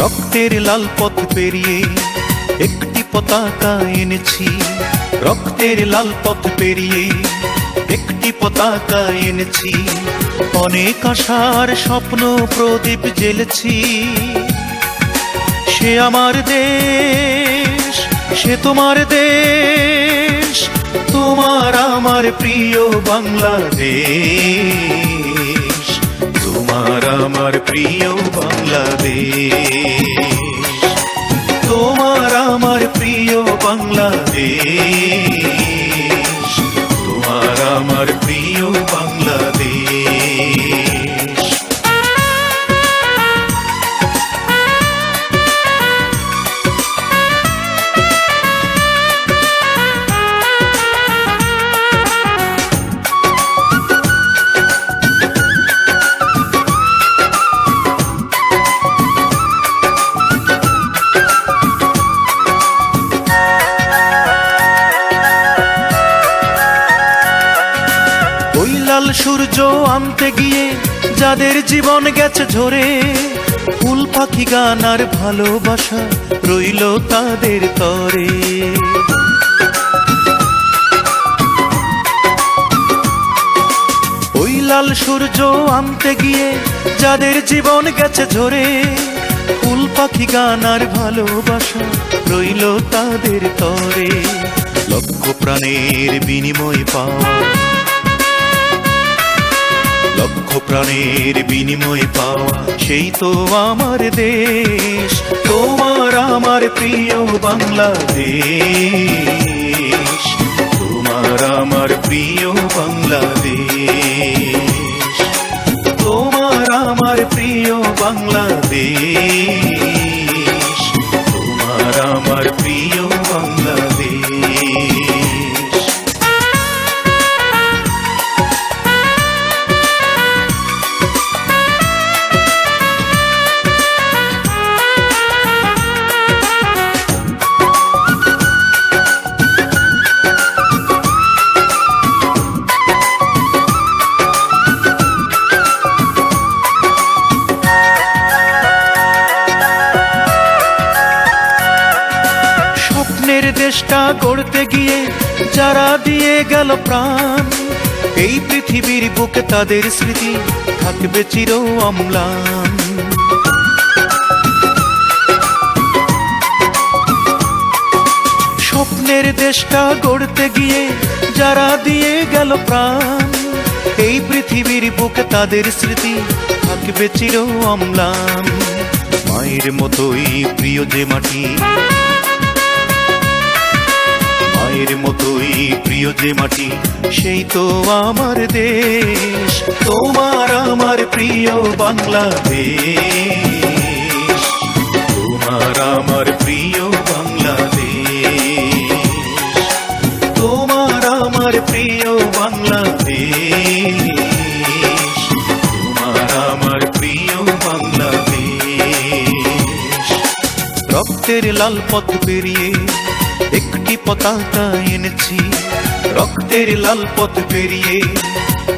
রক্তের লাল পথ পেরিয়ে একটি পতাকা এনেছি। রক্তের লাল পথ পেরিয়ে একটি পতাকা এনেছি। অনেক আশার স্বপ্ন প্রদীপ জ্বেলেছি। সে আমার দেশ, সে তোমার দেশ, তোমার আমার প্রিয় বাংলাদেশ। তোমার আমার প্রিয় বাংলাদেশ। তোমার আমার প্রিয় বাংলাদেশ। সূর্য আনতে গিয়ে যাদের জীবন গেছে ঝরে, ফুল পাখি গান আর ভালোবাসা রইল তাদের তরে। ওই লাল সূর্য আনতে গিয়ে যাদের জীবন গেছে ঝরে, ফুল পাখি গান আর ভালোবাসা রইল তাদের তরে। লক্ষ প্রাণের বিনিময় পাওয়া প্রাণের বিনিময় পাওয়া সেই তো আমার দেশ। তোমার আমার প্রিয় বাংলাদেশ। তোমার আমার প্রিয় বাংলাদেশ। তোমার আমার প্রিয় বাংলাদেশ। স্বপ্নের করতে গিয়ে যারা দিয়ে গেল প্রাণ, এই পৃথিবীর বুকে তাদের স্মৃতি থাকবে চির অম্লান। স্বপ্নের দেশটা গড়তে গিয়ে যারা দিয়ে গেল প্রাণ, এই পৃথিবীর বুকে তাদের স্মৃতি থাকবে চির অম্লান। মায়ের মতোই প্রিয় যে মাটি মায়ের মতোই প্রিয় যে মাটি, সেই তো আমার দেশ। তোমার আমার প্রিয় বাংলাদেশ। তোমার আমার প্রিয় বাংলাদেশ। তোমার আমার প্রিয় বাংলাদেশ। রক্তের লাল পথ পেরিয়ে একটি পতাকা এনেছি। রক্তের লাল পথ পেরিয়ে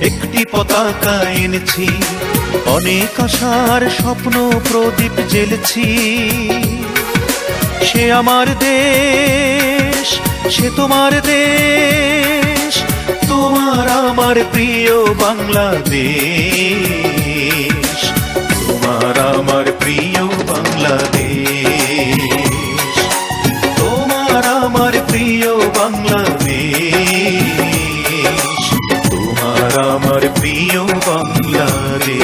একটি পতাকা এনেছি। অনেক আশার স্বপ্ন প্রদীপ জ্বেলেছি। সে আমার দেশ, সে তোমার দেশ, তোমার আমার প্রিয় বাংলাদেশ। তোমার আমার প্রিয় বাংলাদেশ। ரூபம் யாரே